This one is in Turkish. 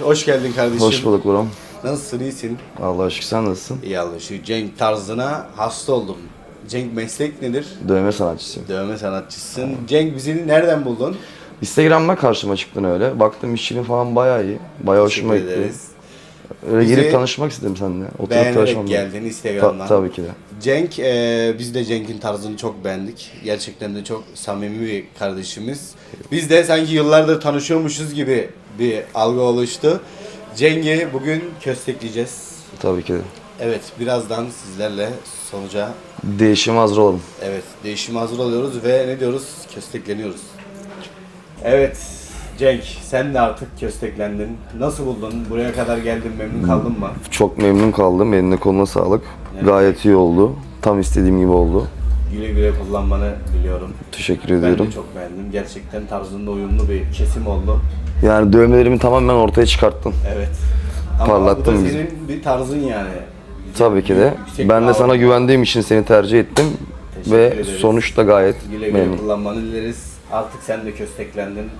Hoş geldin kardeşim. Hoş bulduk Buram. Nasılsın, iyisin? Allah'a şükür sen nasılsın? İyi Allah şu Cenk tarzına hasta oldum. Cenk meslek nedir? Dövme sanatçısıyım. Dövme sanatçısın. Cenk bizi nereden buldun? Instagram'da karşıma çıktın öyle. Baktım işçiliğin falan bayağı iyi. Bayağı hoşuma Teşekkür gitti. ederiz. Öyle Bizi gelip tanışmak istedim seninle. Oturup Beğenerek tanışmam. geldin Ta- Instagram'dan. tabii ki de. Cenk, e, biz de Cenk'in tarzını çok beğendik. Gerçekten de çok samimi bir kardeşimiz. Biz de sanki yıllardır tanışıyormuşuz gibi bir algı oluştu. Cenk'i bugün köstekleyeceğiz. Tabii ki de. Evet, birazdan sizlerle sonuca Değişime hazır olalım. Evet, değişime hazır oluyoruz ve ne diyoruz? Köstekleniyoruz. Evet, Cenk, sen de artık kösteklendin. Nasıl buldun? Buraya kadar geldin, memnun kaldın mı? Çok memnun kaldım. Eline koluna sağlık. Gayet iyi oldu. Tam istediğim gibi oldu. Güle güle kullanmanı biliyorum. Teşekkür Ben ediyorum. de çok beğendim. Gerçekten tarzında uyumlu bir kesim oldu. Yani dövmelerimi tamamen ortaya çıkarttın. Evet. Ama Parlattın bu da bizi. senin bir tarzın yani. Tabii ki de. Yüksek Ben de sana güvendiğim için seni tercih ettim. Teşekkür Ve ederiz. sonuçta gayet Güle güle memnun. kullanmanı dileriz. Artık sen de kösteklendin.